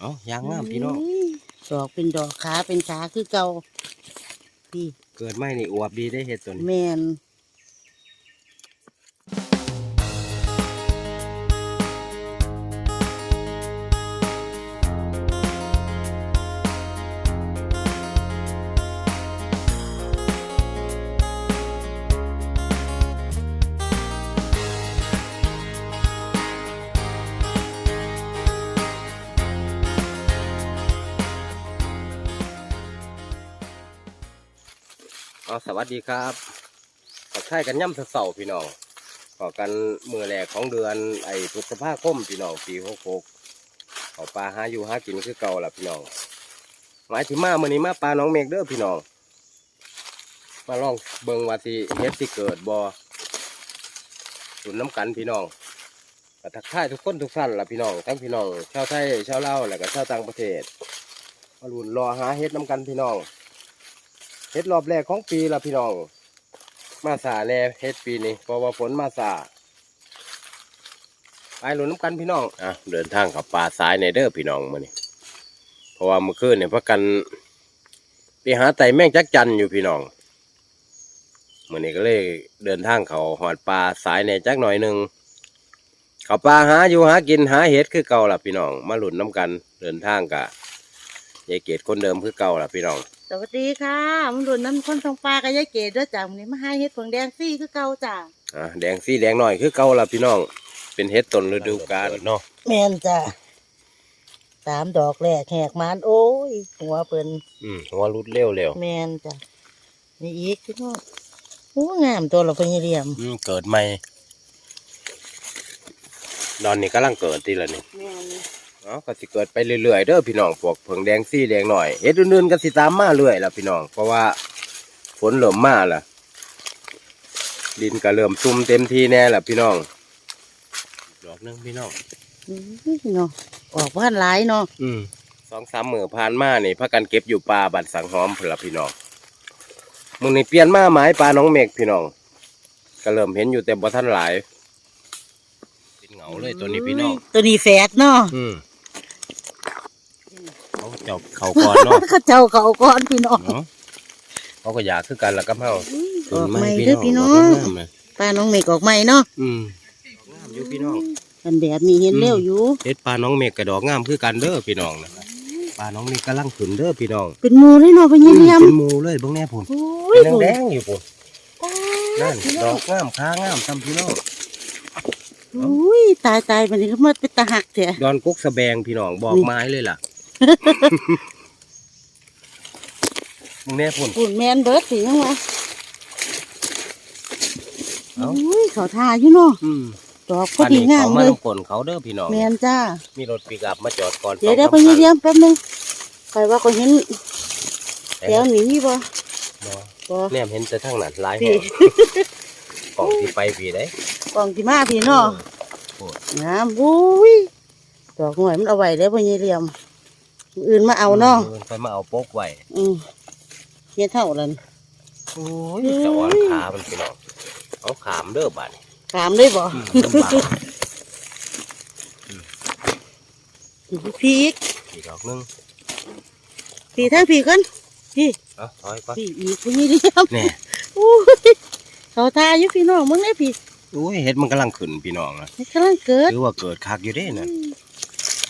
เอายางงามพี่น้องยดอกเป็นดอกขาเป็นขาคือเก่าพี่เกิดไม่นี่อวบดีได้เห็ดตัวนี้แมน เอาสวัสดีครับขอใช้กันย่ำเสาพี่น้องขอกันมือแรกของเดือนไอ้พฤษภาคมพี่น้องปีหกหกเอาปลาหาอยู่หากินคือเก่าล่ะพี่น้องหมายถึงมามื่อนี้มาปลาน้องเมฆเด้อพี่น้องมาลองเบิงว่าสิเฮ็ดสิเกิดบ่สุนน้ำกันพี่น้องทักทายทุกคนทุกท่านล่ะพี่น้องทั้งพี่น้องชาวไทยชาวลาวและก็ชาวต่างประเทศมาลุ้นรอหาเฮ็ดน้ำกันพี่น้อง เฮ็ดรอบแรกของปีละพี่น้อง มาสาแน่เฮ็ดปีนี้เพราะว่าฝนมาสาไปหลุนน้ำกันพี่น้องอะเดินทางกับป่าสายในเด้อพี่น้องมื้อนี้เพราะว่าเมื่อคืนเนี่ยพักกันไปหาไต่แมงจักจันอยู่พี่น้องมือนี้ก็เลยเดินทางเขาหอดป่าสายในจักหน่อยหนึ่งเขาป่าหาอยู่หากินหาเห็ดคือเก่าล่ะพี่น้อง มาหลุนน้ำกัน เดินทางกะยายเกดคนเดิมคือเก่าล่ะพี่น้อง สวัสดีค่ะมันรุนน้ำคนทองปลากับยายเกดด้วยจ้ะวันนี้มาให้เฮ็ดผงแดงซี่คือเก่าจ้ะอะแดงสีแดงหน่อยคือเก่าละพี่น้อง เป็นเฮ็ดต้นฤดูกาลเนาะแมนจ้ะสามดอกแรกแหกมานโอ้ย หัวเปิ่นอืมหัวรุดเร็วเร็วแมนจ้ะนี่อีกพี่น้องโอ้งามตัวเราเป็นเหลี่ยมอืมเกิดใหม่ดอนนี้กำลังเกิดทีละนี่แมน เนาะก็สิเกิดไปเรื่อยๆเด้อพี่น้องพวกเผิงแดงสีแดงหน่อยเฮ็ดอื่นๆก็สิตามมาเรื่อยละพี่น้องเพราะว่าฝนเริ่มมาละดินก็เริ่มซุ่มเต็มที่แน่ละพี่น้องดอกหนึงพี่น้องอุ้ยเนาะออกบ้านหลายเนาะอืมสองสามมือผ่านมานี่พักกันเก็บอยู่ป่าบันสังหอมเพื่นละพี่น้องมึงนี่เปลี่ยนมาหมายปลาน้องเมฆพี่น้องก็เริ่มเห็นอยู่แต่บ่ทันหลายเป็นเหงาเลยตัวนี้พี่น้องตัวนี้แฝดเนาะอืม เขาเจบเขาก่อนเนาะ เขาเจ้าเขาก้อนพี่น้อง เนาะเขาก็อยากคือกันละกับเฮาออกใหม่เด้อพี่น้องดกงามๆเลยปลาน้องเมฆออกใหม่เนาะอืมงามอยู่พี่น้อง กันแดดมีเห็นเร็วอยู่ เฮ็ดปลาน้องเมฆกระดอกงามคือกันเด้อพี่น้องนะปลาน้องเมฆกำลังขึ้นเด้อพี่น้องเป็นหมูเลยเนาะเป็นอืยี่มเหลี่ยมเป็นหมูเลยเบิ่งแน่พุ่นโอ้ยเป็นแดงๆอยู่พุ่นนั่นพี่ดน้อองกงามค้างามทำพี่น้องอุ้ยตายตายมันนี้ก็มาเป็นตาหักเถอะดอนกุกสะแบงพี่น้องบอกนี่ไม้เลยล่ะ มึงแน่พุ่นปุ่นแมนเบิร์ดสิยังวะเอ้าอุ้ยเขาทาอยู่เนาะอืมดอกพอดีงามเขาเลมายลงกลเขาเด้อพี่น้อง แมนจ้า มีรถปิกอัพมาจอดก่อนเดี๋ยวสเดี๋ยวองไปสามเยี่ยมแป๊บนึงใครว่าก็เห็นคันเดี๋ยวหนีมีบ่บ่บ่ แนมเห็นแต่ทั้งนั้นหลายพี่ห้องกล่องที่ไปพี่ได้กล่องที่มาพี่เนาะโอ้ยงามอุ้ยดอกหน่วยมันเอาไว้แล้วพ่อยี่เหลี่ยมมื้ ออื่นมาเอาเนาะพิ่ไปมาเอาโป๊กไว้อืมเฮียเท่านั้นโอ้ยจะอ่อนขามันพี่น้องเอาขามเด้อบัดนี้ถามได้บ่อืมลำบากพี่อีกอีกดอกหนึงพี่ทั้งพี่กันพี่เอาถอยก่อนพี่อีกพ่อยี่เหลี่ยมแน่อุ้ยเขาทาอยู่พี่น้องมึงได้พี่โอ้ยเฮ็ดมันกำลังขึ้นพี่น้องนะนี่กำลังเกิดหรือว่าเกิดคักอยู่เด้น่ะ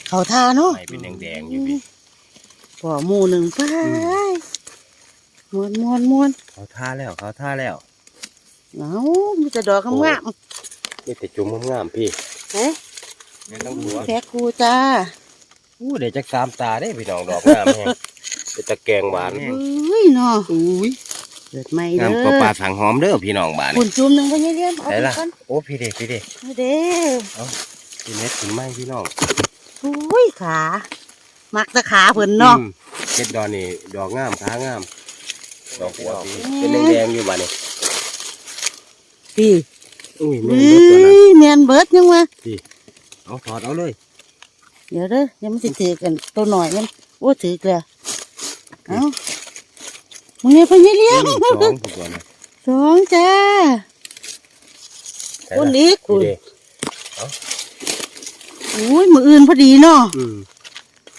เขาทาเนาะไม้เป็นแดงๆอยู่พี่ ปอหมูหนึ่งไปมวนมวนมวนเขาท่าแล้วเขาท่าแล้วเอามีแต่ดอกงามนี่แต่จุ่มงามๆพี่ๆเอ๊ะแม่ต้องหัวแค่ครูจ้าอู้เดี๋ยวจักสามตาได้พี่น้องดอกงามแฮงเป็นตะแกงหวานเฮ้ยเนาะอุ้ยเกิดใหม่งามเด้กว่าปลาอถังหอมเด้อพี่น้องบ้านคุนี่ณจุ่มหนึ่งก็ยังเรียนเอาไหนไปล่ะก่อนโอ้พี่เด็พี่เด็เอาเด้อพี่เน็ตถึงไหมพี่น้องอุ้ยขา มักแตะขาเพิ่นเนาะอืมเจ็ดดอกนี่ดอกงามขางาม ดอกหัวพี่เป็นแดงๆอยู่บ้านนี่พี่อุ้ยเฮแม่นเบิดตัวนั้น้ยแมนเบิดยังวะเอาถอดเอาเลยเดี๋ยวเด้อยังไม่สิถือกันตัวหน่อยมันโอ้ถือเกลือเอามึงเนี่ยเพิ่นยังเลี้ยงนี่สองผู้ตัวนะสองจ้า ใช่คนล่ะเล็กพี่คุณเด็อุ้ยมืออื่นพอดีเนาะอืม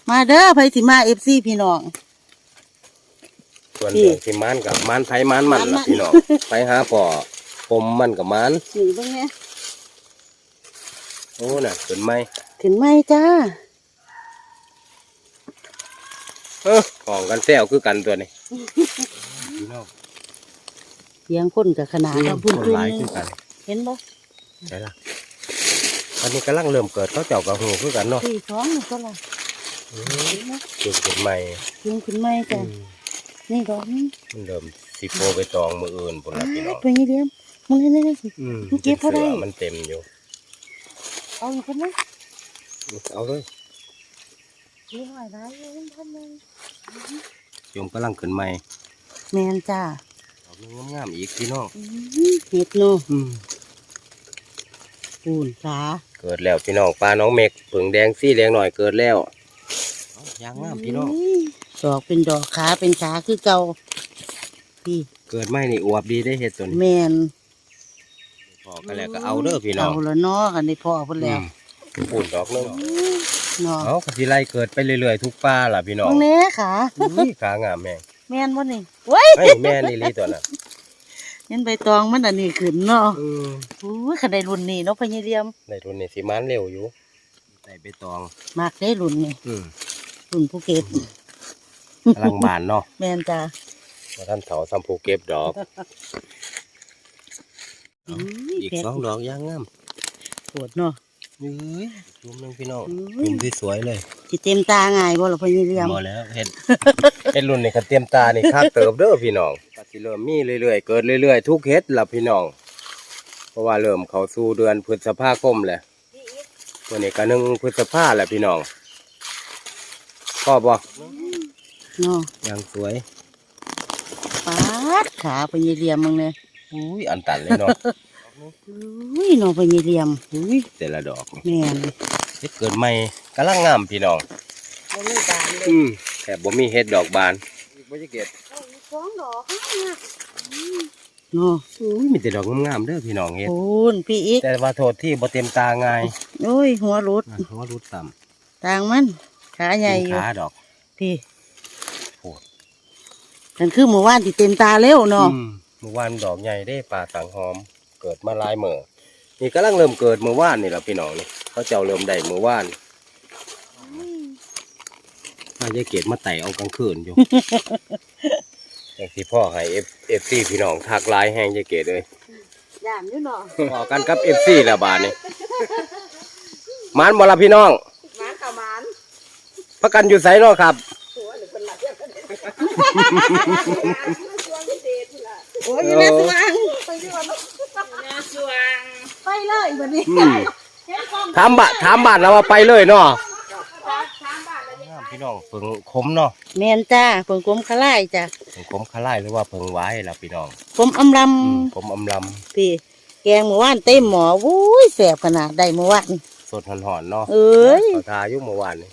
มาเด้อไผสิมาเอฟซีพี่น้อง ส่วนพี่เรื่องที่มันกับมันไผมันมันมันมัล่ะนพี่น้องไปหาพ่อผมมันกับมันนี่เบิ่งแหน่โอ้น่ะขึ้นไหมขึ้นไหมจ้าเออของกันแซวคือกันตัวนี้พี่น้องเสียงคนกับขนาดอืมเราพุ่นคนจุ่มหลายหนึคืงอกันเห็นบ่ใช่ล่ะอันนี้กำลังเริ่มเกิดเขาเจ้ากับหูคือกันเนาะสี่ท้องนี่ก็ละ อืมเกิดขึ้นใหม่จุ่มขึ้นไหมจ้าอืมนี่ดอกนี้มันเริ่มสิโพไปตองมืออื่นพุ่นละพี่น้องไปนี่เดียมมึงเห็นได้สิอืมมันเก็บเท่าใดสือมันเต็มอยู่ เอาอยู่คนนะเอาเลยดีหอยร้ายเลยทำไมโยมกำลังขึ้นใหม่แมนจ้าดอกนึงงามๆอีกพี่น้องอื้อเห็ดโนอืมปูนขาเกิดแล้วพี่น้องปลาน้องเมกผึ่งแดงซี่แดงหน่อยเกิดแล้วเอา ยางงามพี่น้องยดอกเป็นดอกขาเป็นขาคือเก่าพี่เกิดไม่นี่อวบดีได้เห็ดตัวนี้แมนพอกันแล้วก็เอาเด้อพี่น้องเอาละเนาะกันได้พ่อเพิ่นแล้วอืมปุ่นดอกนึงเนาะเอากสิไล่เกิดไปเรื่อยๆทุกป้าล่ะพี่น้องมึงเนี้ขาอุ้ยขางามแม่งแมนบ่นี่เว้ยไอ้แม่นี่ลีตัวน่ะเห็นใบตองมันอันนี้ขึ้นเนาะอืมอุ้ยคันได้รุ่นนี้เนาะพญาเรียมในทุนนี่สิมันเร็วอยู่ใส่ใบตองมากได้รุ่นนี่อืม รุ่นภูเก็ตกำลังบานเนาะแมนจ้ามาท่านเถาสัมผูเก็บดอกอุ้ยอีกแปลสองดอกยางงามปวดเนาะ เฮ้ยจุ่มหนึงพี่น้องอุ้ยจุ่มที่สวยเลยสิเต็มตาง่ายบ่ล่ะพญาเรียมพอแล้วเห็ด เห็ดรุ่นนี่ก็เตรียมตานี่คักเติบเด้อพี่น้องก็สิเริ่มมีเรื่อยๆ เกิดเรื่อยๆ ทุกเฮ็ดล่ะพี่น้อง เพราะว่าเริ่มเข้าสู่เดือนพฤษภาคมแล้ววันนี้ก็หนึ่งพฤษภาแหละพี่น้อง พ่อบ่เนาะยังสวยปาดขาพญาเรียมมึงเนี่ยอุ้ยอันตันเลยเนาะอุ้ยเนาะพญาเรียมอุ้ยแต่ละดอกแม่นเฮ็ดเกิดใหม่กำลังงามพี่น้องบ่มีบานเลยอืมแต่บ่มีเฮ็ดดอกบานบ่จะเก็บสองดอกเนาะอุ้ยมีแต่ดอกงามๆเด้อพี่น้องเฮ็ดปูนพี่อีกแต่ว่าโทษที่บ่เต็มตาง่ายโอ้ยหัวรุดนะเพราะว่ารุดต่ำต่างมัน ขาใหญ่อยู่ขาดอกพี่โอ้ยนั่นคือหมู่บ้านที่เต็มตาเร็วเนาะอืมเมื่อวานดอกใหญ่ได้ป่าสังหอม เกิดมาหลายมื้อนี่กำลังเริ่มเกิดเมื่อวานนี่ล่ะพี่น้องนี่เขาเจ้าเริ่มได้เมื่อวานน่าจะเกตมาไต่เอากลางคืนอยู่อย่างที่พ่อให้ F FC พี่น้องทักไลน์แห้งจะเกตเลยย่านอยู่เนาะพอกันกับ FC แล้วบาดนี่มันบ่ล่ะพี่น้อง หมานกับหมาน พักกันอยู่ไสเนาะครับ โอ้ยอยู่ในสว่างไปเลยวันนี้อืมถามบะถามบาทแล้วว่าไปเลยเนาะพี่น้องเพิ่งคมเนาะแมนจ้าเพิ่งกลมขลายจ้ะเพิ่งคมคลายหรือว่าเพิ่งไว้ล่ะพี่น้องกลมอำลอืมผมอำลำพี่แกงเมื่อวานเต็มหมอวุ้ยแสบขนาดได้เมื่อวานนี่ำสดหอนๆเนาะเอ้ยเขาทาอยู่เมื่อวานนี่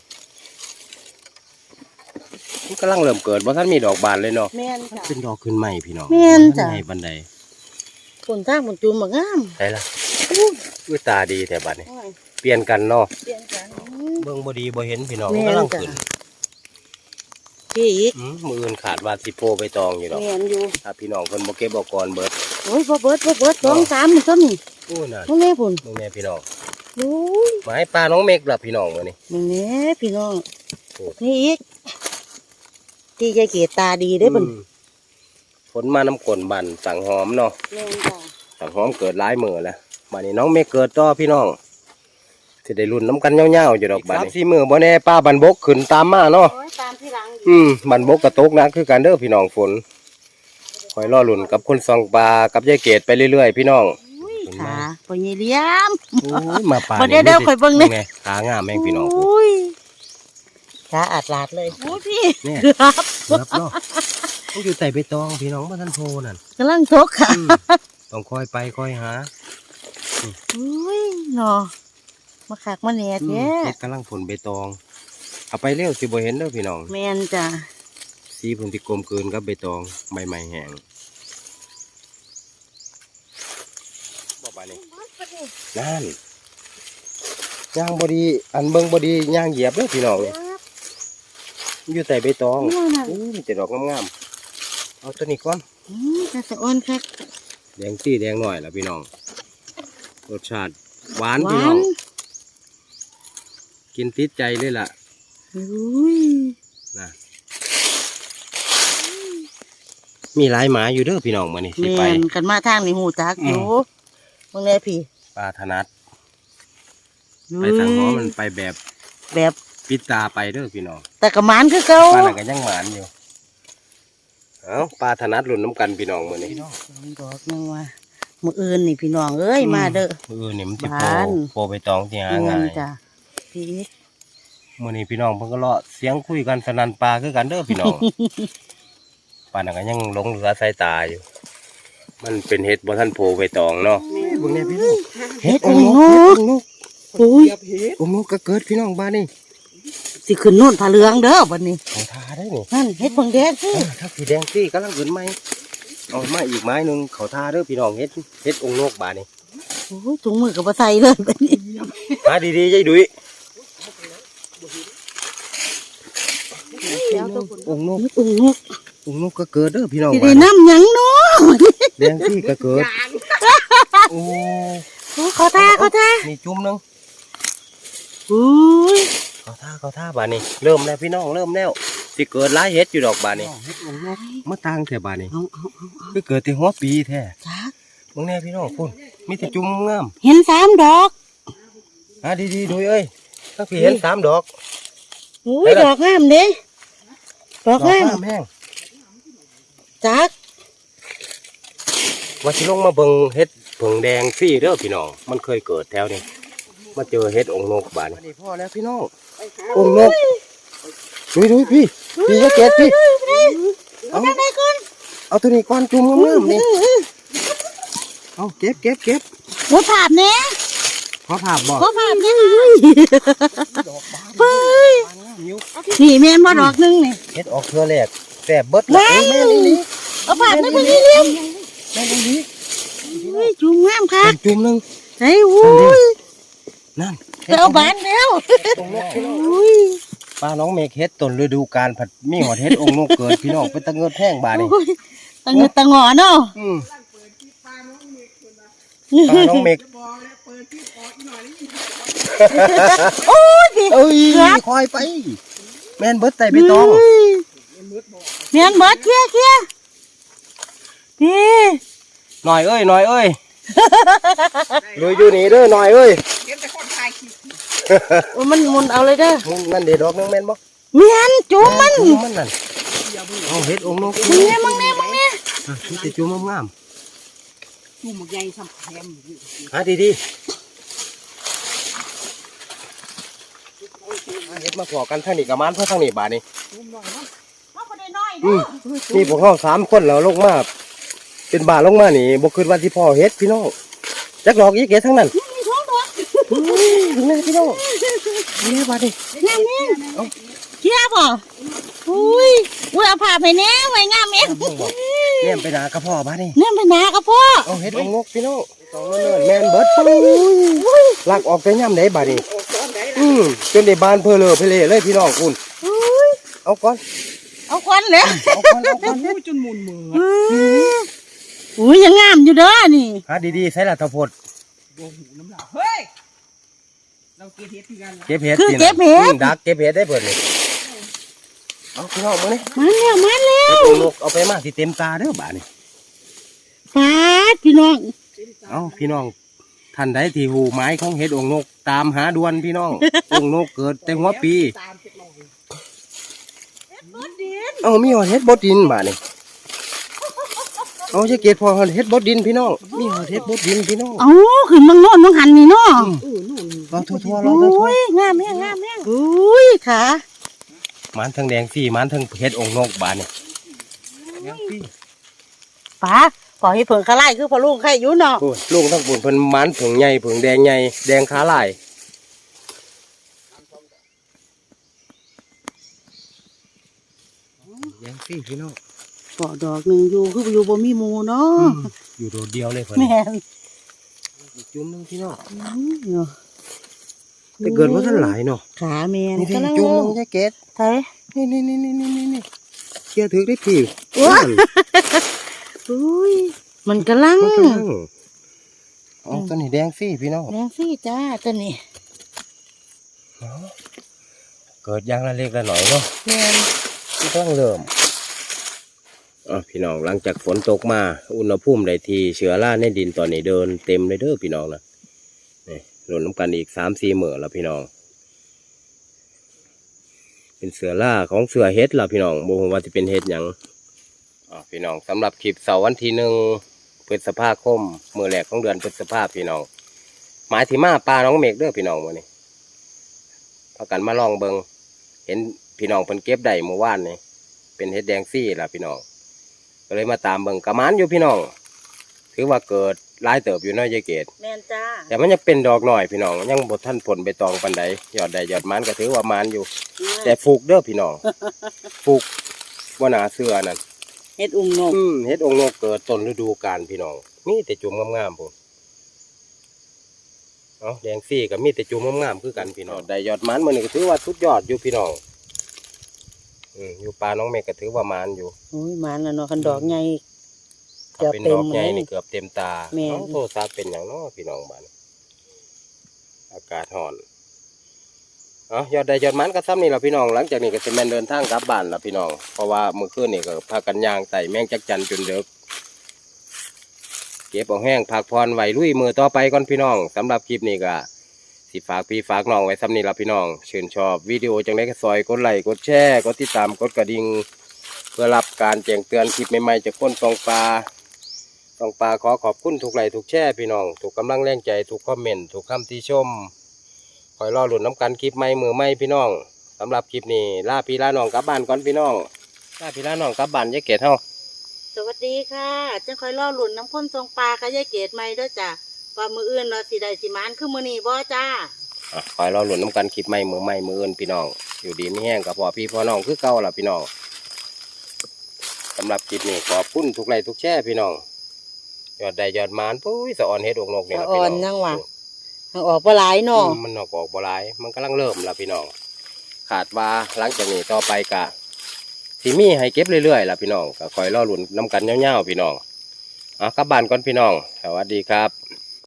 มันกำลังเริ่มเกิดว่าท่านมีดอกบานเลยเนาะแมนจ้ะ เป็นดอกขึ้นใหม่พี่น้องแม่นจ้ะบ่ทัให้บันไดคนทางมันจูมบักงามใช่ละอุ้ยตาดีแต่บัดนี้ โอ้ยเปลี่ยนกันเนาะเปลี่ยนกัน เบิ่งบ่ดีบ่เห็นพี่น้องแม่นกำลังจ้ะขึ้นพี่อีกอืมมืออื่นขาดว่าสิโพไปตองอยู่ดอกแมนอยู่ถ้าพี่น้องเพิ่นบ่เก็บเอาก่อนเบิดโอ้ยบ่เบิดบ่เบิดสองสามนี่ต้นนี่โอ้น่ะมึงแม่พุ่นมึงแม่พี่น้องโอ้ยหมายปลาน้องเมกล่ะพี่น้องมื้อนี้มึงแม่พี่น้องโอ้ นี่อีก ที่ยายเกตตาดีได้อเพิ่นอืมฝนมาน้ำกลนบันสั่งหอมเนาะแมนจ้ะสั่งหอมเกิดหลายมื้อแล้วบัดนี้น้องเมกเกิดต่อพี่น้องสิได้รุ่นน้ำกันยาวๆอยู่ดอกบัดนี้สี่มื้อบ่แน่ป้าบันบกขึ้นตามมาเนาะโอ้ยตามที่หลังอยู่อืมบันบกกระตกหนะคือกันเด้อพี่น้องฝนคอยรอลุ่นกับคนซองปลากับยายเกดไปเรื่อยๆพี่น้องอุ้ยขาปอยายเลี้ยมโอ้ยมาปลาบ่ได้เด้อข่อยเบิ่งนี่ไงขางามแม่งพี่น้องโอ้ย ขาอาดลาดเลยโอ้ยพี่เนี่ยเกือบครับเนาะต้องอยู่ใต้ใบตองพี่น้องมาท่านโทนั่นกำลังทกค่ะอืมต้องคอยไปคอยหาอุ้ยเนาะมาขากมาแหน่อืมแท้เฮ็ดกำลังฝนใบตองเอาไปเร็วสิบ่เห็นเด้อพี่น้อง แมนจ้ะสีผลที่กลมเกินกับใบตองใบไม้แห้งบอกไปนี่นั่นย่างบดีอันเบิ่งบดีย่างเหยียบเด้อพี่น้อง อยู่แต่ใบตองนี่น่ะอู้มีแต่ดอกงามๆเอาตัวนี้ก่อนอืมกระสะอ้อนคักแดงซี่แดงหน่อยล่ะพี่น้องรสชาติหวานหพี่วาน้องนกินติดใจเลยล่ะอุ้ยนะมีหลายหมาอยู่เด้อพี่น้องมื้อนี้สิแม่ไปนกันมาทางนี่หูจักอยู่มึงแน่พี่ปลาธนัดไปทางหอมันไปแบบแบบ ปิดตาไปเด้อพี่น้องแต่กระมานคือเก่าปลาหนังก็ยังหวานอยู่เอาปลาธนัดหลุนน้ำกันพี่น้องมื้อนี้สองดอกนึงว่ามืออื่นนี่พี่น้องเอ้ยมาเด้อเออนี่มันสิหโผล่วานโผล่ไปตองที่หาเงิง่านยจ้ะพี่มื้อนี้พี่น้องเพิ่นก็เลาะเสียงคุยกันสนั่นปลาคือกันเด้อพี่น้องปลาหนังก็ยังหลงเหลือสายตาอยู่ มันเป็นเห็ดบ่ทันโผล่ไปตองเนาะเบิ่งแน่พี่น้องเฮ็ดองนกองนกโอ้ยองนกก็เกิดพี่น้องบ้านนี่ สิขึ้นโน่นผาเหลืองเด้อบัดนี้ของทาได้นี่นั่นเฮ็ดเพิ่งแดงสิอ่าถ้าสีแดงสิกำลังขึ้นไหมเอามาอีกไม้หนึงเขาทาเด้อพี่น้องเฮ็ดเฮ็ดองนกบ้านนี่โอ้ยถุงมือก็บ่ใส่เลยบัดนี้มาดีๆยายดุยองค์นกเฮ็ดองนกองค์นกก็เกิดเด้อพี่น้องสิบ้าได้นน้ำหยังเนาะแดงซี่ก็เกิดโอ้โอ้ขอท่าขอท่านี่จุ่มหนึงอุ้ย เขาท่าเขาท่าบ้านนี่เริ่มแล้วพี่น้องเริ่มแล้วสิเกิดหลายเฮ็ดอยู่ดอกบ้านนี่มาตั้งแถวบ้านนี่เอาเอาเอาเอาคือเกิดที่หัวปีแท้จ้ามึงแน่พี่น้องพุ่นมีแต่จุ่มงามเห็นสามดอกอะดีๆดุยเอ้ยถ้าพี่เห็นสามดอกโอ้ได้ยละดอกงามเด้ดอกงามแห้งจักว่าสิลงมาเบิ่งเฮ็ดเผิงแดงซี่เด้อพี่น้องมันเคยเกิดแถวนี้ มาเจอเฮ็ดองค์นกบานนี่พ่อแล้วพี่น้ององค์นกดูดูพี่พี่จะเก็บพี่เอาไปก่อนเอาตัวนี้ก้อนจุ่มงามๆนี่เอาเก็บเก็บเก็บหัวผาดแน่ขอภาพบอกหัวผาดแน่เฮ้ยนี่แม่นบ่ดอกหนึงนี่เฮ็ดออกเทือแรกแสบเบิดละแม่เอ้ยแม่นี่นี่เอาผาดไม่เพิ่งนี่เลี้ยมแม่นี่นี่เฮ้ยจุ่มงามค่ะจุ่มหนึงไอ้โอ้ย นั่นจะเอาบานแล้วองค์นกพี่น้องอุ้ยป้าน้องเมฆเฮ็ดต้นฤดูกาลผัดมีหอดเฮ็ดองค์นกเกิดพี่น้องเป็นตะเงิดแห้งบาดนี่โอ้ยตังเงินตังหงอเนาะอืมป้าน้องเมฆโอ้ยพี่เอ้ยครับคอยไป แม่นเบิดไต่ไปตองเฮ้ยเมียนเบิดเคลียร์เคลียร์พี่หน่อยเอ้ยหน่อยเอ้ยลุยอยู่นี่เด้อหน่อยเอ้ย โอ้ยมันหมุนเอาเลยเด้อมึงนั่นเด็ดดอกนึงแม่นบ่เมียนจุ่มมันจุ่มมันนั่นเอาเฮ็ดองค์นกมึงเนี่ยมึงเนี่ยมึงเนี่ยอะมีแต่จุ่มงามจุ่มใหญ่ซ้ำแคมๆหาดีๆเอาเฮ็ดมาขอกันทางนี้กับมันเพื่อทางนี้บาดนี้เอาไปได้น้อยอืมนี่พวกเราสามคนแล้วลงมาเป็นบาลงมานี่บ่คิดว่าที่พ่อเฮ็ดพี่น้องจักดอกอีกเฮ็ดทั้งนั้นมีท้องดอกอุ้ ยแม่พี่น้องนี่บาดนี้งามเนี่ยเคลียร์ป่ะอุ้ยอุ้ยเอาผ้าไปแน่ไว้งามเองเนี่ยไปนากระพ่อบาดนี้เนี่ยไปนากับพ่อเอาเฮ็ดองนกพี่น้องสองเนินแมนเบิดปุ้ยลักออกแต่ย่ำไหนบาดนี้อืมจนได้บานเพอเลอเพลเลยพี่น้องคุณอุ้ยเอาก่อนเอาควันเลยเอาก่อนเอาก่อนจนมุนมืออุ้ยยังงามอยู่เด้อนี่หาดีๆใส่ละตะพดโอ้โหน้ำลาย เฮ้ยเราเกลียดเฮ็ดที่กันละเก็บเห็ดคือสินะเก็บเห็ดอืมดักเก็บเห็ดได้เปิดนี่เอาพี่น้องมาเนี่ยมันแล้วมันแล้วเฮ็ดองค์นกเอาไปมาที่เต็มตาเด้อบาดนี้ฟาดพี่น้องเอาพี่น้องท่านใดที่หูไม้ของเห็ดองค์นกตามหาดวนพี่น้อง องค์นกเกิดแต่หัวปีตามเจ็ดลอยเอามีหอดเห็ดบดดินบาดนี้ เอาจะเกตพอหอดเห็ดบดดินพี่น้องมีหอดเห็ดบดดินพี่น้องเอาขึ้นเมืองโน่นเมืองหันนี่เนาะเออนู่นเราทั่วๆเราทั่วอุ้ยงามแม่งงามแม่งอุ้ยขาๆมันทั้งแดงสี่มันทั้งเห็ดองค์นกบาดนี้ป้าปล่อยให้เผิงขาไล่คือพอลุงใครอยู่เนาะโอ้ยลุงทั้งปุ่นเพิ่นมันผงใหญ่ผงแดงใหญ่แดงขาลายแดงสี่พี่น้อง ปอดอกหนึ่งอยู่คืออยู่บ่มีหมูเนาะอยู่โดดเดียวเลยเพิ่นแม่นอีกจุ่มหนึงพี่น้องอืมเนาะแต่เกิดว่าท่านหลายเนาะขาแมนนี่พี่กำลังจุ่มลลงงยายเกดใช่นี่นี่นี่นี่นี่นี่นี่เกียร์ถือได้พี่ว้าอุ้ยมันกำลังมันกำลังอ๋อตัวนี้แดงฟี่พี่น้องแรงสิจ้าตัวนี้อ๋อเกิดอยางละเล็กละหน่อยเนาะแมนที่ต้องเริ่ม อ๋อพี่น้องหลังจากฝนตกมา อุณหภูมิได้ทีเชื้อราในดินตอนนี้เดินเต็มเลยเด้อพี่น้องนะนี่หล่นน้ำกันอีกสามสี่หมื่นแล้วพี่น้อง เป็นเสือล่าของเสือเฮ็ดละพี่น้องบ่ฮู้ว่าจะเป็นเฮ็ดหยังอ๋อพี่น้องสำหรับคลิปเสาร์วันที่หนึ่งพฤษภาคมเมื้อแรกของเดือนพฤษภาพี่น้องหมายที่มาปลาน้องเมฆเด้อพี่น้องมื้อนี้พากันมาลองเบิงเห็นพี่น้องเพิ่นเก็บได้เมื่อวานนี่เป็นเฮ็ดแดงซี่ละพี่น้อง ก็เลยมาตามเบิงกระมานอยู่พี่น้อง ถือว่าเกิดหลายเติบอยู่เน้อยยายเกดแมนจ้าแต่มันยังเป็นดอกหน่อยพี่น้อง ยังบ่ทันผลใบตองปันใดยอดใดยอดมันก็ถือว่ามันอยู่ แต่ฟูกเด้อพี่น้องฟูกว่าหนาเสื้อนั่นเฮ็ดอุ้มนกอืมเฮ็ดองค์นกเกิดต้นฤดูกาลพี่น้องมีแต่จุ่มงามๆพุ่นเอาแดงซี่ก็มีแต่จุ่มงามๆคือกันพี่น้องได้ยอดมันมื้อนี้ก็ถือว่าสุดยอดอยู่พี่น้อง อืมอยู่ป่าน้องเมฆก็ถือว่ามันอยู่โอ้ยมันแล้วเนาะคันดอกใหญ่ ถ้าเป็นดอกใหญ่นี่เกือบเต็มตาแม่น น้องโทรศัพท์เป็นอย่างเน้อพี่น้องบ้านอากาศร้อนเอายอดได้ยอดมันก็ซ้ำนี่แหละพี่น้องหลังจากนี้ก็จะแม่นเดินทางกลับบ้านละพี่น้องเพราะว่าเมื่อคืนนี่ก็พากันย่างไต่แมงจักจันจนเดึก เก็บเอาแห้งพักพรไว้ลุยมือต่อไปก่อนพี่น้องสำหรับคลิปนี้ก็ สิฝากพี่ฝากน้องไว้ซ้ำนี่ละพี่น้องชื่นชอบวิดีโอจังได้ก็ซอยกดไลค์กดแชร์กดติดตามกดกระดิ่งเพื่อรับการแจ้งเตือนคลิปใหม่ๆจากคนสองปลาตองปลาขอขอบคุณทุกไลค์ทุกแช่พี่น้องถูกกำลังแรงใจถูกคอมเมนต์ถูกคำติชมคอยรอหลุนน้ำกันคลิปใหม่มือใหม่พี่น้องสำหรับคลิปนี้ลาพี่ลาน้องกลับบ้านก่อนพี่น้องลาพี่ลาน้องกลับบ้านยายเกดเฮาสวัสดีค่ะจังคอยล่อหลุนน้ำพ่นทรงปลากับยายเกดใหม่ด้อจ้ะ ว่ามืออื่นเราะสิได้สิมานคือมือนี้บ่จ้าอะคอยรอหลุนน้ำกันคลิปใหม่มือใหม่มืออื่นพี่น้อง อยู่ดีไม่แห้งกับพ่อพี่พ่อน้องคือเก่าล่ะพี่น้องสำหรับคลิปนี้ขอบคุณทุกไลค์ทุกแช่พี่น้องยอดได้ยอดหมานปุ้ยสะออนเฮ็ดอกนกเนี่ยล่ะพี่น้องสะออนยังวะทางออกบ่หลายเนาะอืมมันออกออกบ่หลายมันกำลังเริ่มแล้วพี่น้องขาดว่าหลังจากนี้ต่อไปกะสิมีให้เก็บเรื่อยๆล่ะพี่น้องก็คอยรอหลุนน้ำกันเงาวๆพี่น้องเอากลับบ้านก่อนพี่น้องสวัสดีครับ